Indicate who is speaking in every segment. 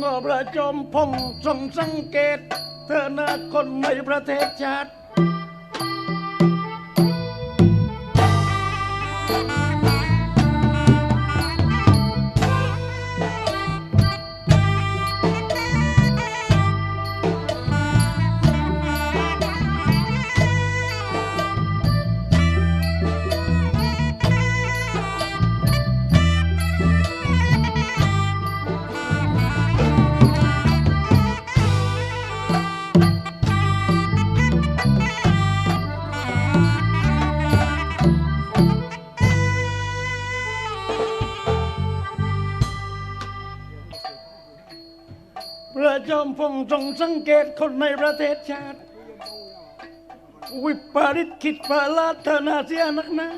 Speaker 1: งอประจอมพงทรงสังเกต เธอหน้าคนในประเทศชาติ จอมพงทรงสังเกตคนในประเทศชาติ วิปริตคิดประหลาดเธอนาเสียนักหนา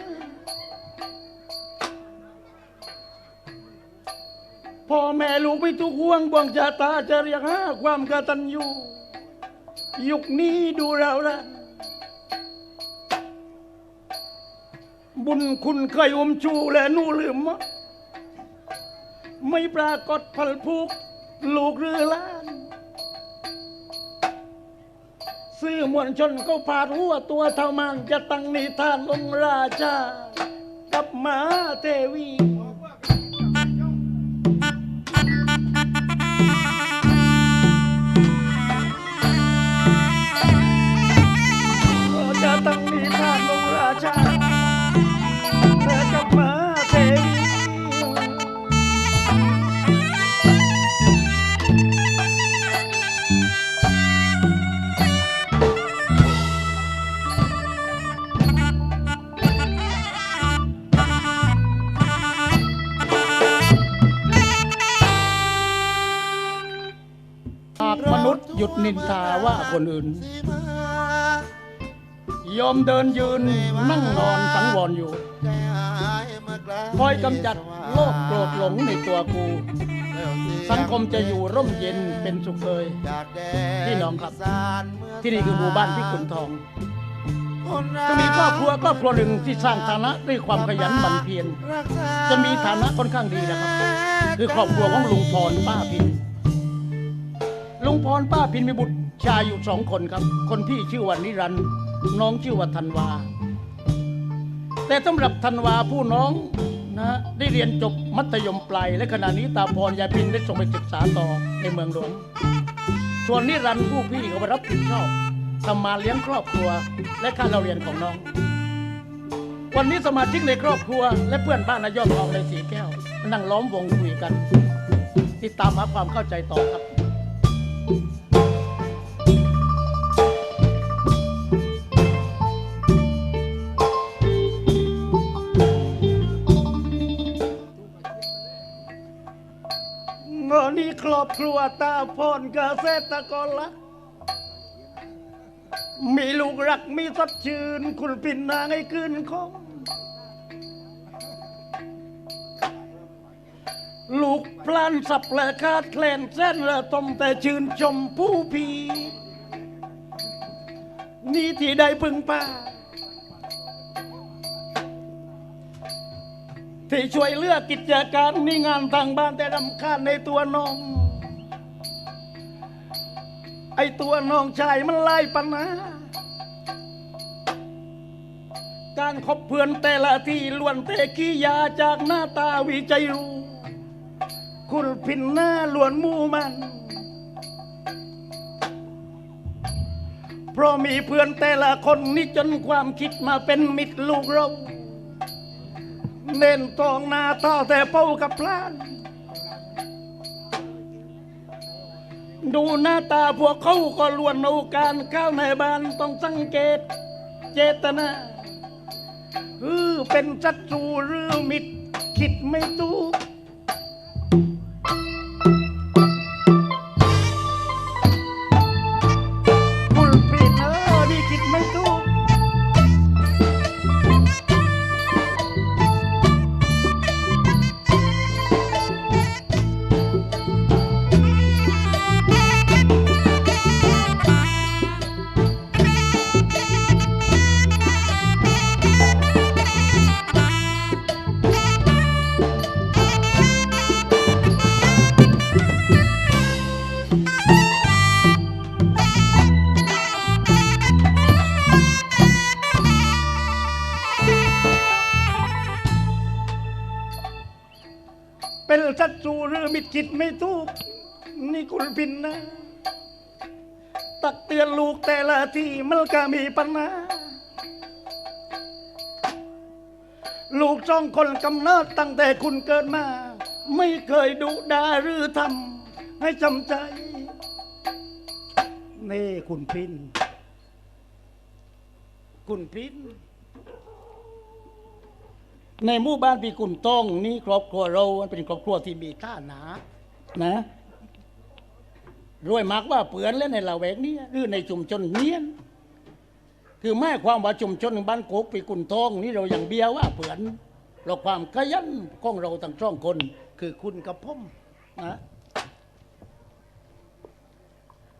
Speaker 1: พ่อแม่ลูกไม่ทุกห่วงบวงชะตาจะเรียกหาความกตัญญูยุคนี้ดูเราละบุญคุณเคยอมชูและนูลืมมดไม่ปรากฏพัลพุกลูกเรือล้าน สื่อมวลชนก็พาดหัวตัวเท่ามันจะตั้งนิทานองค์ราชากับมหาเทวี มนุษย์หยุดนินทาว่าคนอื่น ยอมเดินยืนนั่งนอนสังวรอยู่ คอยกำจัดโลกโกรธหลงในตัวกู สังคมจะอยู่ร่มเย็นเป็นสุขเคยพี่น้องครับ ที่นี่คือหมู่บ้านพิกุลทองจะมีครอบครัวครอบครัวหนึ่งที่สร้างฐานะด้วยความขยันหมั่นเพียรจะมีฐานะค่อนข้างดีนะครับ คือครอบครัวของลุงพรป้าพิน ลุงพรป้าพินมีบุตรชายอยู่สองคนครับ คนพี่ชื่อว่านิรันดร์น้องชื่อว่าธันวา แต่สำหรับธันวาผู้น้องนะได้เรียนจบมัธยมปลายและขณะนี้ตาพรยายพินได้ส่งไปศึกษาต่อในเมืองหลวงส่วนนิรันดร์ผู้พี่ก็ไปรับผิดชอบทำมาเลี้ยงครอบครัว และค่าเราเรียนของน้อง วันนี้สมาชิกในครอบครัว และเพื่อนบ้านนายอดทองในสีแก้วนั่งล้อมวงคุยกัน ติดตามหาความเข้าใจต่อครับ เมื่อนี้ครอบครัวตาพรเกษตรกรละ มีลูกรักมีสัดชื่น คุณปินนางให้คืนคง ลูกพลานสับและคาดแคลนเส้นและตมแต่ชื่นชมผู้พี นี่ที่ได้พึงป้า ที่ช่วยเลือกกิจการนี่งานทางบ้านแต่รำคาญในตัวน้อง ไอตัวน้องชายมันไล่ปัญหาการคบเพื่อนแต่ละที่ล้วนเตะขี้ยาจากหน้าตาวิจัยรู้ คุณพินหน้าล้วนมูมันเพราะมีเพื่อนแต่ละคนนี่จนความคิดมาเป็นมิตรลูกเรา เน้นตองหน้าต่อแต่เป้ากับพลาน ดูหน้าตาพวกเขาก็ล้วนเอาการข้าวในบ้านต้องสังเกตเจตนาเออเป็นศัตรูหรือมิตรคิดไม่ถูก คิดไม่ถูก
Speaker 2: นี่คุณพินนะ ตักเตือนลูกแต่ละทีมันก็มีปัญหาลูกสองคนกำเนิดตั้งแต่คุณเกิดมา ไม่เคยดุดาหรือทำให้จำใจ นี่คุณพิน คุณพิน
Speaker 1: ในหมู่บ้านปีกุ่นต้องนี่ครอบครัวเรามันเป็นครอบครัวที่มีฐานะนะรวยมากว่าเปือนและในละแวกนี้หรือในชุมชนเนี้ยนคือแม่ความว่าชุมชนบ้านโกกปีกุ่นทองนี่เราอย่างเบียว่าเปือนเราความขยันของเราทั้งสองคน คือคุณกับผมนะ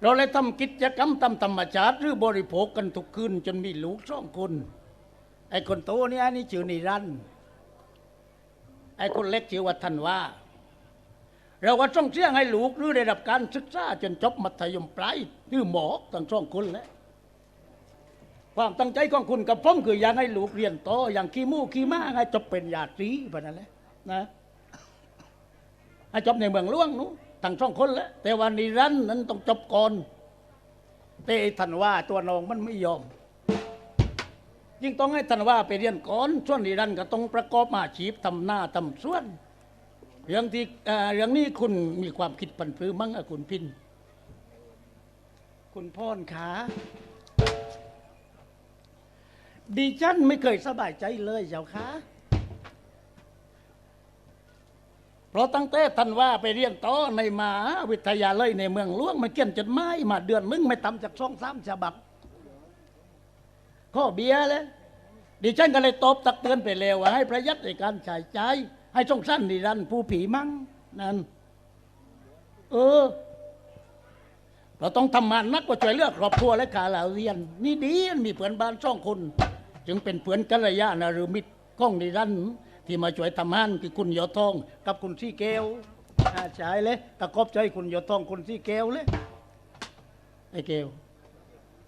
Speaker 1: เราเลยทำกิจกรรมตามธรรมชาติหรือบริโภคกันทุกคืนจนมีลูกสองคนไอ้คนโตเนี่ยนี่ชื่อนิรันด์ ไอ้คนเล็กชื่อว่าทันว่า เราก็ต้องเสี่ยงให้ลูกหรือได้รับการศึกษาจนจบมัธยมปลายหรือหมอทั้งสองคนแหล้วความตั้งใจของคุณกับผมคืออยากให้ลูกเรียนโตออย่างขี้มูกขี้ม้าให้จบเป็นญาตรีแบบนั้นแหละนะให้จบในเมืองหลวงนู้นทั้งสองคนแหล้วแต่วันนี้รันนั้นต้องจบก่อนแต่ทันว่าตัวน้องมันไม่ยอม ยิ่งต้องให้ท่านว่าไปเรียนก่อนช่วงนี้รันก็ต้องประกอบอาชีพทำหน้าทำสวน เรื่องที่เอ่อเรื่องนี้คุณมีความคิดปันพื้มั้งอะคุณพิน คุณพ่อนขาดิฉันไม่เคยสบายใจเลยเจ้าค่ะเพราะตั้งแต่ท่านว่าไปเรียนต่อในมหาวิทยาลัยในเมืองหลวงมันเขียนจดหมายมาเดือนมึงไม่ต่ำจากสองสามฉบับ ข้อเบียร์เลยดิฉันก็เลยตบตักเตือนไปแล้วว่าให้ประหยัดในการใช้จ่ายให้ช่องสั้นนิรันดร์ผู้ผีมั่งนั่นเออ เราต้องทำงานนักกว่าช่วยเหลือกครอบครัวและขาเหล่าเรียน นี่ดีมีเพื่อนบ้านสองคน จึงเป็นเพื่อนกัลยาณรือมิตรก้องนิรันดร์ที่มาช่วยทำงานคือคุณยอดทอง กับคุณซี่แก้วอาชายเลยตะกอบใจคุณยอดทองคุณซี่แก้วเลยไอ้แก้ว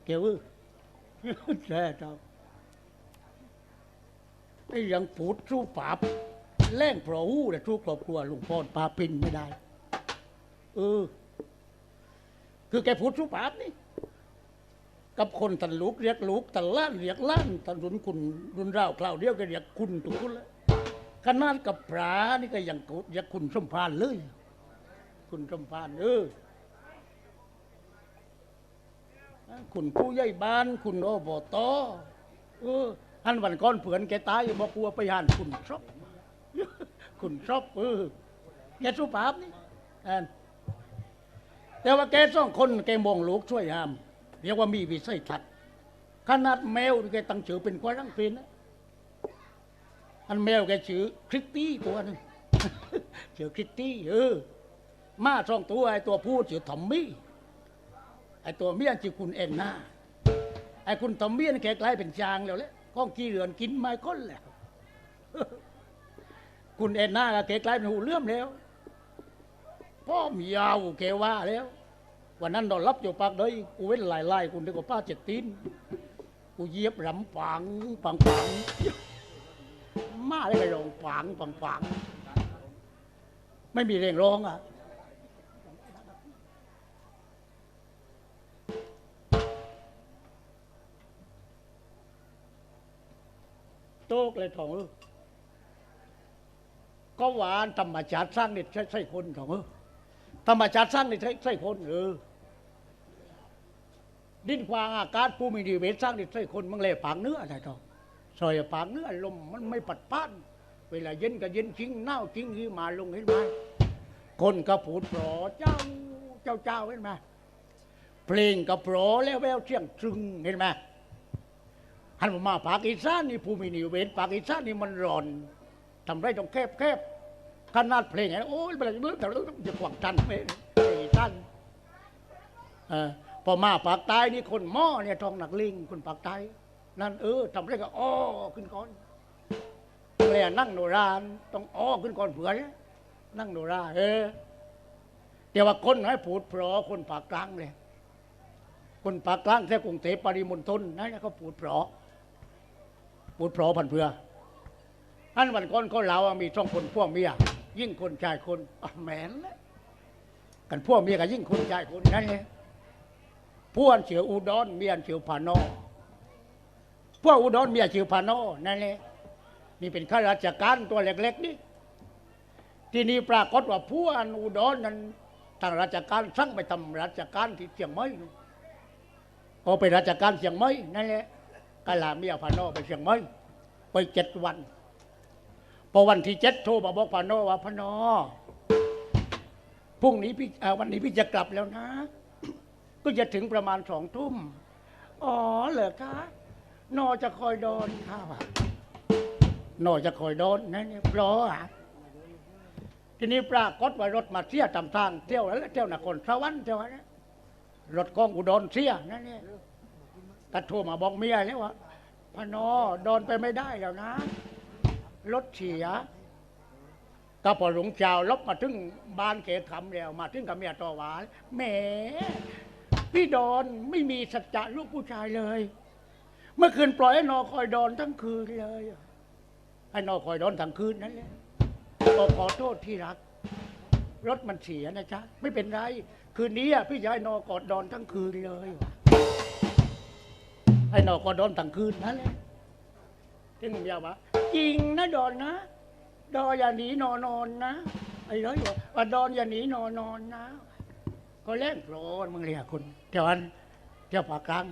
Speaker 1: แก้วเออ แช่ครับไอ้ยังปูดสู้ปราบแล่งเพราะหูแต่สู้ครอบครัวลุงพรปาปินไม่ได้ เออ คือแกพูดสู้ปราบนี่ กับคนตันลูกเรียกลูกตันล้านเรียกล้านตันรุนคุณรุนราวคราวเดียวก็เรียกคุณทุกคนแล้วขนาดกับปลานี่ก็ยังกูเรียกคุณสมพานเลย คุณสมพานเออ คุณผู้ใหญ่บ้าน คุณโอบตเอออันวันก่อนเผื่อนแกตายบอกกลัวไปหานคุณชอบคุณชอบเออแกสุภาพนี่อันแต่ว่าแกสองคนแกมองลูกช่วยห้าม เรียกว่ามีวิสัยทัศน์ขนาดแมวแกตั้งชื่อเป็นกวารังเป็นนะอันแมวแกชื่อคริตตี้ตัวนึงชื่อคริตตี้เออมาสองตัวไอ้ตัวผู้ชื่อทอมมี่ ไอ้ตัวเมียชื่อคุณเอ็นนาไอ้คุณตอมเมียนแกกลายเป็นจางแล้วแหละก้องกี้เรือนกินไม้ก้นแล้ว คุณเอ็นนาก็แกกลายเป็นหูเลื่อมแล้วพ่อมียาวแกว่าแล้ว วันนั้นนอนรับอยู่ปากเลยกูเว้นหลายไล่คุณดีกว่าป้าเจ็ดตีนกูเยียบรำปังปังปังมาได้ไปรองปังปังปังไม่มีเร่งร้องอะ ตกเลยทองเออก็หวานธรรมชาติสร้างนี่ใช่ใช่คนทองเออธรรมชาติสร้างนี่ใช่ใช่คนเออดินควางอากาศภูมิดีเวทสร้างนี่ใช่คนมังเลยปางเนื้ออะไรทองซอยปางเนื้อลมมันไม่ปัดป้านเวลาเย็นก็เย็นจริงหนาวจริงที่มาลงเห็นไหมคนก็ผูดปลอเจ้าเจ้าเจ้าเห็นไหมเพลงก็ปลอแล้วแววเสียงตรึงเห็นไหม หันมาภาคอีสานนี่ภูมินิเวศภาคอีสานนี่มันร้อนทำไรต้องแคบแคบขนาดเพลงไงโอ้ยเป็นอะไรเมื่อแต่เราจะขวางทันเพลงอีสานเออพอมาภาคใต้นี่คนหม้อเนี่ยทองหนักลิงคนภาคใต้นั่นเออทำไรก็อ้อขึ้นก่อนเลยนั่งโนรานต้องอ้อขึ้นก่อนเผื่อเนี่ยนั่งโนราเออแต่ว่าคนให้ผูดเพราะคนภาคกลางเลยคนภาคกลางแท้กรุงเทพปริมณฑลนั่นเขาพูดเพราะ พูดเพราะพันเพื่ออันวันก่อนก็เรามีสองคนพวกเมียยิ่งคนชายคนแหมนกันพวกเมียกันยิ่งคุณใจคุณนั่นเลยพวกเสืออุดรเมียเสือพานอพวกอุดรเมียเสือพานอนั่นเลยนี่เป็นข้าราชการตัวเล็กๆนี่ที่นี่ปรากฏว่าพวกอุดรนั้นทางราชการสั่งไปทำราชการที่เชียงใหม่นู่นพอไปราชการเชียงใหม่นั่นแหละ กะลาเมียพานอไปเชียงใหม่ไปเจ็ดวัน พอวันที่เจ็ดโทรมาบอกพานอว่าพานอพรุ่งนี้พี่เอ่อวันนี้พี่จะกลับแล้วนะ ก็จะถึงประมาณสองทุ่ม อ๋อเหรอคะนอจะคอยโดนค่ะว่ะนอจะคอยโดนนั่นเนี่ยเพราะอะทีนี้ปรากฏว่ารถมาเสียตามทางเที่ยวแล้วเที่ยวนครสวรรค์เที่ยวนะรถกองอุดรเสียนั่นเนี่ย ตะโทรมาบอกเมียแล้วว่าพนอโดนไปไม่ได้แล้วนะ รถเสียก็พอหลวงเจ้าลบมาถึงบ้านเขตคำแล้ว มาถึงกับเมียต่อหวานแหมพี่ดอนไม่มีสัจจะลูกผู้ชายเลย เมื่อคืนปล่อยให้นอคอยดอนทั้งคืนเลยให้นอคอยดอนทั้งคืนนั่นแหละก็ขอโทษที่รัก รถมันเสียนะจ๊ะ ไม่เป็นไร คืนนี้อะพี่จะให้นอกอดดอนทั้งคืนเลย ให้นอกอดดอนทั้งคืนนั่นแหละที่มึงยาวะจริงนะดอนนะดออย่าหนีนอนนอนนะไอ้ร้อยบอกว่าดอนอย่าหนีนอนนอนนะ ก็เล่นโปรนมึงเรียกคุณเที่ยวอันเที่ยวปากกลาง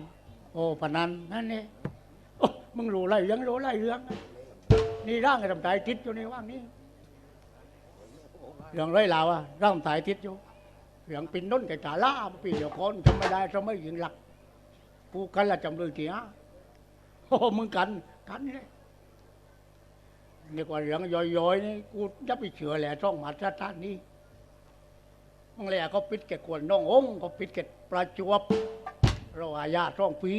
Speaker 1: โอ้พนันนั่นนี่โอ้มึงรู้ไรเรื่องรู้ไรเรื่องนี่ร่างไอ้ทำตายติดอยู่ในว่างนี้เรื่องไรลาวอะร่างตายติดอยู่เรื่องปินน้นไก่ตาล่าปีเดียวคนทำไม่ได้ทำไม่ยิงหลัก กูกันละจำเลยเสียโอ้มึงกันกันเลยนี่กว่าเรื่องย่อยๆนี่กูจะไปเชื่อแหละช่องมาตรฐานนี้มังแหละก็ปิดแก่กวนน้ององค์ก็ปิดแก่ประจวบเราอาญาช่องปี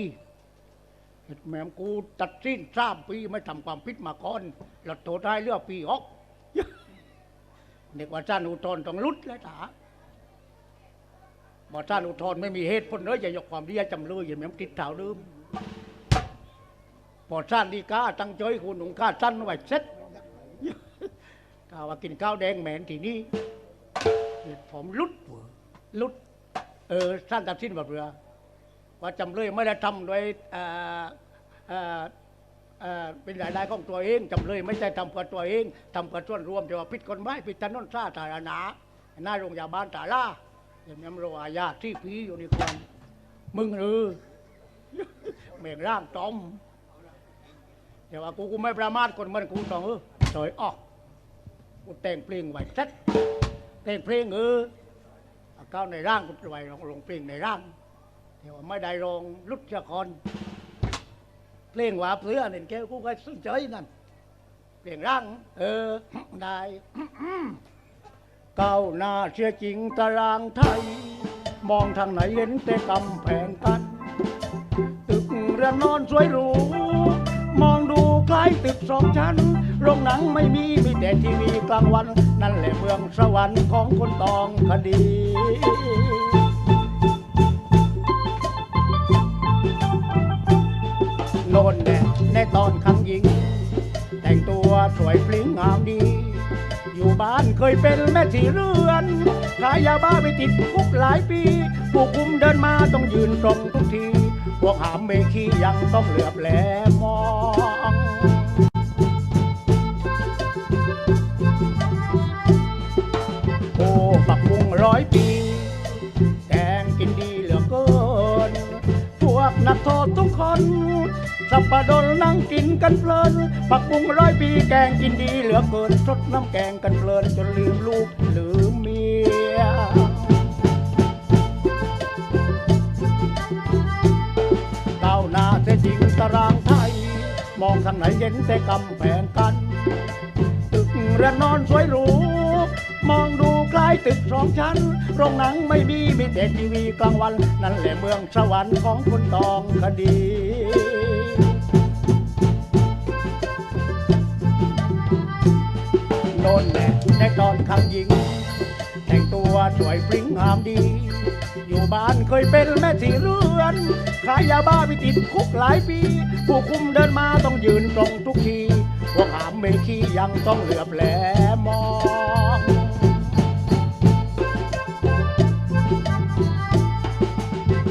Speaker 1: เห็ดแม่มกูตัดสิ้นสามปีไม่ทำความผิดมาก่อนเราโทษได้เลือกปีออกเด็กว่าท่านอุทธรณ์ต้องลุดแล้วถา บอท่านอุทธรณ์ไม่มีเหตุผลเลยอย่ายกความดีให้จำเลยอย่าแม่มติดเท้าลืมพอสั้นดีก้าตั้งใจให้คุณหนุ่มข้าสั้นไว้เซ็ตก้าว่ากินข้าวแดงแหมนทีนี้ผมลุดลุดเออสั้นตัดสินแบบเรือว่าจำเลยไม่ได้ทำโดยเออเออเออเป็นรายได้ของตัวเองจำเลยไม่ได้ทำเพื่อตัวเองทำเพื่อส่วนรวมแต่ว่าผิดกฎหมายผิดถนนสาธารณะหน้าโรงพยาบาลตาล่า อย่างนี้มันรอาญาที่พีอยู่ในความมึงเออแม่งร่างจอมแต่ว่ากูกูไม่ประมาทคนมันกูต้องเออถอยออกกูแต่งเพลงไว้สัดแต่งเพลงเออเอาเข้าในร่างกูไว้ลงลงเพลงในร่างแต่ว่าไม่ได้ลงลุดเชะคอนเพลงว่าเพื่อเนี่ยแกกูก็สนใจนั่นเพลงร่างเออได้ ก้าวหน้าเชื่อจริงตารางไทย มองทางไหนเห็นแต่กำแพงกัน ตึกเรือนนอนสวยหรู มองดูคล้ายตึกสองชั้น โรงหนังไม่มีมีแต่ทีวีกลางวัน นั่นแหละเมืองสวรรค์ของคนตองคดีโน่นแน่ในตอนคำหญิง แต่งตัวสวยพลิ้งงามดี บ้านเคยเป็นแม่สีเรือนขายยาบ้าไปติดคุกหลายปี ผู้คุมเดินมาต้องยืนตรงทุกที พวกหามเมคียังต้องเหลือบแลมองโอ้ปักบุงร้อยปีแกงกินดีเหลือเกิน พวกนักโทษทุกคน สับปะดนนั่งกินกันเพลินปักบุงร้อยปีแกงกินดีเหลือเกินสดน้ำแกงกันเพลินจนลืมลูกลืมเมียก้าวหน้าเสียจริงตารางไทย มองทางไหนเห็นแต่กำแพงกันตึกเรือนนอนสวยหรูมองดูคล้ายตึกสองชั้น โรงหนังไม่มีมีแต่ทีวีกลางวัน นั่นแหละเมืองสวรรค์ของคนตองคดี นแหละแต่ตอนคำหญิง แต่งตัวสวยปริ้งงามดี อยู่บ้านเคยเป็นแม่ที่เรือนขายยาบ้าไปติดคุกหลายปี ผู้คุมเดินมาต้องยืนตรงทุกทีพวกหามเมคียังต้องเหลือบแหลมอง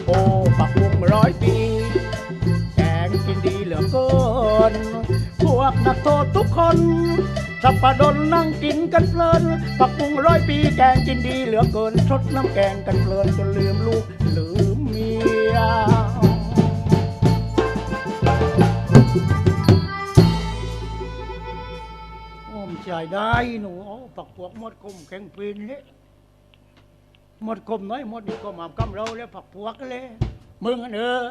Speaker 1: โอ้ปั
Speaker 2: ก
Speaker 1: ปุงร้อยปีแกงกิ
Speaker 2: นดีเหลือเกิน พวกนักโทษทุกคน สับปะดนนั่งกินกันเพลินปักปุงร้อยปีแกงกินดีเหลือเกินชดน้ำแกงกันเพลินจนลืมลูกลืมเมียอ้มใจได้หนูปักพวกหมดกลมแข็งปีนเลยหมดกลมน้อยหมดนี่ก็มากำเราแล้วปักพวกเลยมึงอันเออ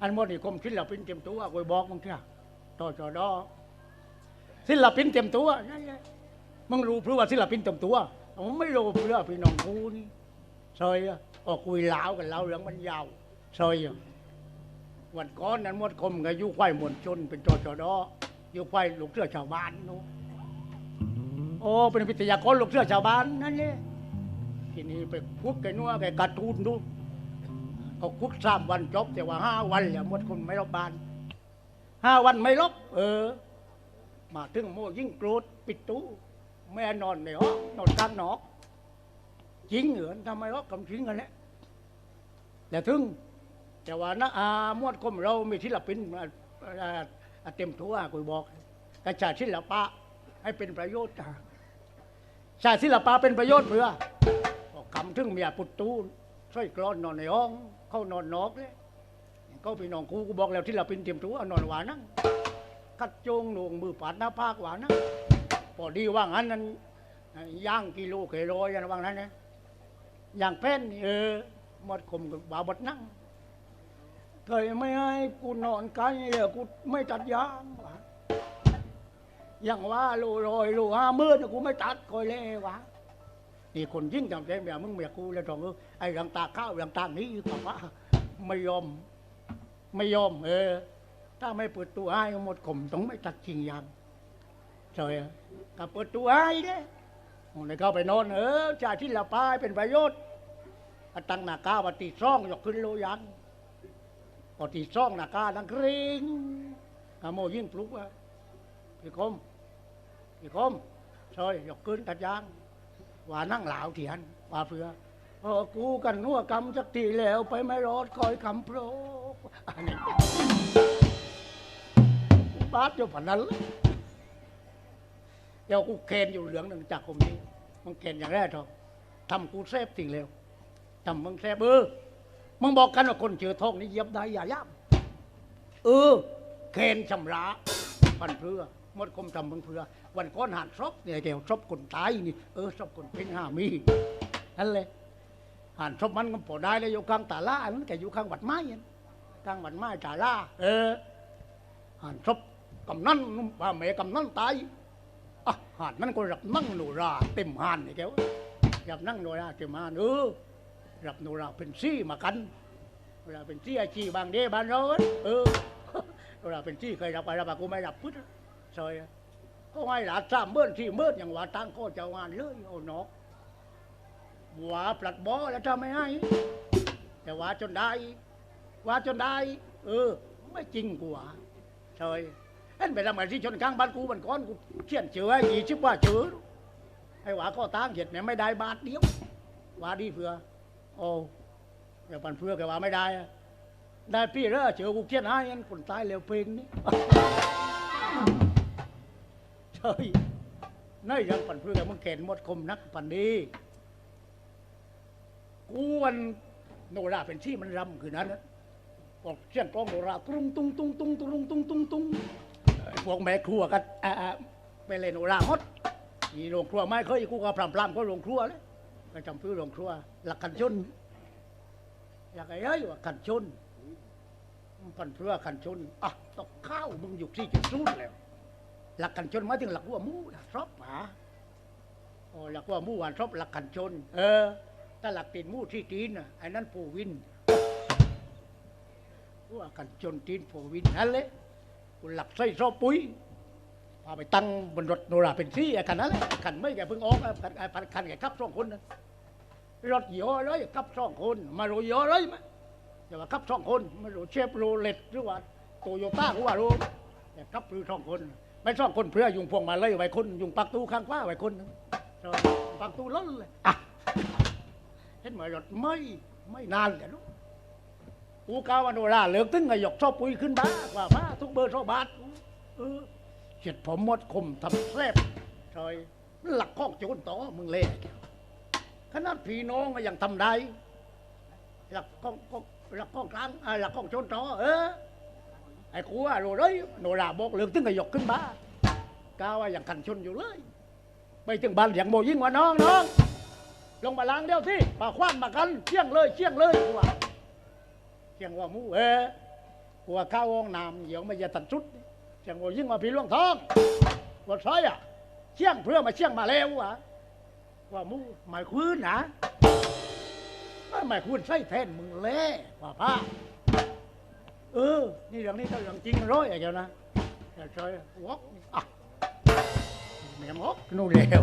Speaker 2: อันหมดนี่กลมศิลปินเต็มตัวกูบอกมึงเถอะต่อจอดอ ศิลปินเต็มตัวนั่นแหละมึงรู้เพื่อว่าศิลปินเต็มตัวผมไม่รู้เพื่อพี่น้องกูนี่ซอยออกคุยลาวกันเราเรื่องมันยาวซอยวันก่อนนั้นมดกลมกับยุควายมวลชนเป็นจอจอดอยุควายลูกเสือชาวบ้านนู้โอ้เป็นวิทยากรลูกเสือชาวบ้านนั่นเลยทีนี้ไปคุกไก่นัวไก่การ์ตูนดูเขาคุกสามวันจบแต่ว่าห้าวันแล้วหมดคนไม่รบบานห้าวันไม่รบเออ มาถึงโมยิ่งโกรธปิดตู้แม่นอนในห้องนอนกลางนอกจริงเหรอทำไมรบกำจริงกันแหละแล้วถึง แต่ว่านะอามวดคมเรามีศิลปินเต็มทั่วกูบอกกระจายศิลปะให้เป็นประโยชน์อะชาติศิลปะเป็นประโยชน์เพื่อก็คำถึงเมียปุตตูช่วยกรอนนอนในห้อง เข้านอนนอกเลยก็พี่น้องกูกูบอกแล้วที่เราเป็นเตรียมตัวนอนหวานนั่ง คัดโจงหนวงมือปาดหน้าภาคหวานั่งพอดีว่างั้นนั้นย่างกิโลเกโลอย่างว่างั้นนะอย่างแป้นนี่เออหมดคมกับบาบดนั่งเคยไม่ให้กูนอนกันเลยกูไม่ตัดยางว่ะยังว่าโลรอยโลห้ามื่นกูไม่ตัดคอยเลยวะนี่คนยิ่งจำใจแบบมึงเมียกูแล้วตรงเออไอ้เรื่องตาข้าวเรื่องตานี้กว่าไม่ยอม ไม่ยอม เออ ถ้าไม่เปิดตัวให้หมดข่มต้องไม่ตัดจริงยังใช่อะถ้าเปิดตัวให้เด้โอ้ยเข้าไปนอนเออจ่าที่ละปายเป็นประโยชน์อตั้งหน้ากาวัตีซ่องยกขึ้นโลยังพอตีซ่องหน้ากาดังกริงกโมยิ่งปลุกว่าพี่คมพี่คมซอยยกขึ้นตัดยางว่านั่งเหลาวเถียนว่าเพื่อเออกูกันนัวกำจักทีแล้วไปไม่รอดคอยคำโปรอันนี้าดอยู่ผันนั้นเลยเดี๋ยวกูเคนอยู่เหลืองหนึ่งจากผมนี้มึงเคนอย่างแรกเถอะทำกูเซฟสิ่งเร็วทำมึงเซฟเออมึงบอกกันว่าคนเจอทองนี่เยียบได้อย่าย่ำเออเคนชำระพันเพื่อมดคมทำมึงเพื่อ วันก้อนหันซบเนี่ยแกวซบคนตายนี่เออซบคนเป็นห้ามีนั่นเลยหันซบมันก็พอได้เลยอยู่ข้างตาล่าอันนั้นแกอยู่ข้างวัดไม้อันข้างวัดไม้ตาล่าเออหันซบ กำนันว่าแม่กำนันตายอะหันนั่นก็รับนั่งโนราเต็มหันนี่แกวรับนั่งโนราเต็มหันเออรับโนราเป็นซี่มากันเวลาเป็นที่ไอจีบางเดบางเราเอ้ยเออเวลาเป็นที่เคยรับไปรับมากูไม่รับพุทธซอยก็ให้หลานสามเมื่อนที่เมื่ออย่างว่าตั้งก็จ้างานเลยโอ้เนาะว่าปลัดบอแล้วทำไม่ให้แต่ว่าจนได้ว่าจนได้ เออ ไม่จริงกว่าซอย เอ็นไปทำงานที่ชนกลางบ้านกูบันก้อนกูเขียนเจือให้ยี่ชิบว่าเจือไอ้หว่าก็ตั้งเห็ดเนี่ยไม่ได้บาทเดียวว่าดีเพื่อโอ้อย่าปันเพื่อแกว่าไม่ได้อะได้พี่เด้อเจอกูเขียนให้ยันคนตายเร็วเพลงนี้เฮ้ยนั่ยังปันเพื่อแกมึงเข็นหมดคมนักปันดีกูวันโนราเป็นที่มันรำคือนั้นนะบอกเสียงกลองโนราตุ้งตุ้งตุ้งตุ้งตุ้งตุ้งตุ้งตุ้ง พวกแม่ครัวกันอ่าอ่าไปเล่นโนราหมดนี่โรงครัวไม่เคยกูก็พรำพรำก็โรงครัวเลยไปจำพื้นโรงครัว หลักกันชนอยากไอ้เอ้ยว่าขันชนพันเพื่อขันชนอะตกข้าวมึงอยู่ที่จุดสูดแล้ว หลักขันชนมาถึงหลักวัวมูหลักรอบหาโอ้หลักวัวมูหวานรอบหลักขันชน เออถ้าหลักตีนมูที่ตีนน่ะไอ้นั้นปูวินว่าขันชนตีนปูวินนั่นเลย หลักไส้ซอปุ๋ยพาไปตั้งบนรถโนราเป็นที่ไอ้ขันนั้นแหละขันไม่แกเพิ่งออกอะขันไอ้ขันแกขับสองคนนั้นรถยี่ห้ออะไรขับสองคน มารู้ยี่ห้ออะไรมอย่าว่าขับสองคนไม่รู้เชฟโรเลตหรือว่าโตโยต้าหรือว่ารู้แต่ขับคือสองคน ไม่สองคนเพื่อยุงพวงมาเลยไว้คนยุงปักตู้ข้างฟ้าไว้คนนึงปักตู้ล้นเลยอะเห็นไหมรถไม่ไม่นานกันลูก กูกาวาโนราเลิกตึ้งไงหยกชอบปุยขึ้นบ้ากว่าบ้าทุกเบอร์ชอบบาทเออเจ็ดผมหมดคมทำแซบซอยหลักข้องโจรต่อมึงเล่ขนาดพี่น้องก็ยังทำได้หลักข้องหลักข้องกลางอ่าหลักข้องโจรต่อเออไอ้กูว่าโรเลยโนราบอกเลือกตึงกระยกขึ้นบ้ากาว่ายังกันชนอยู่เลย ไปถึงบ้านอย่างโมยิ่งว่าน้องน้องลงมาล้างเดียวที่ปาคว้านมากันเชี่ยงเลยเชี่ยงเลยกูว่า เชี่ยงว่ามูเออกูว่าข้าวองน้ำเดี๋ยวมันจะตัดชุดเชี่ยงโมยิ่งว่าพี่หลวงทองว่าใช่อะเชี่ยงเพื่อมาเชี่ยงมาแล้ววะว่ามูหมายคืนนะหมายคืนใส่แทนมึงแล่ว่าผ้าเออ นี่เรื่องนี้เรื่องจริงร้อยไอ้เจ้านะแต่ใช่วอกอะแม่งอกนู่นแล้ว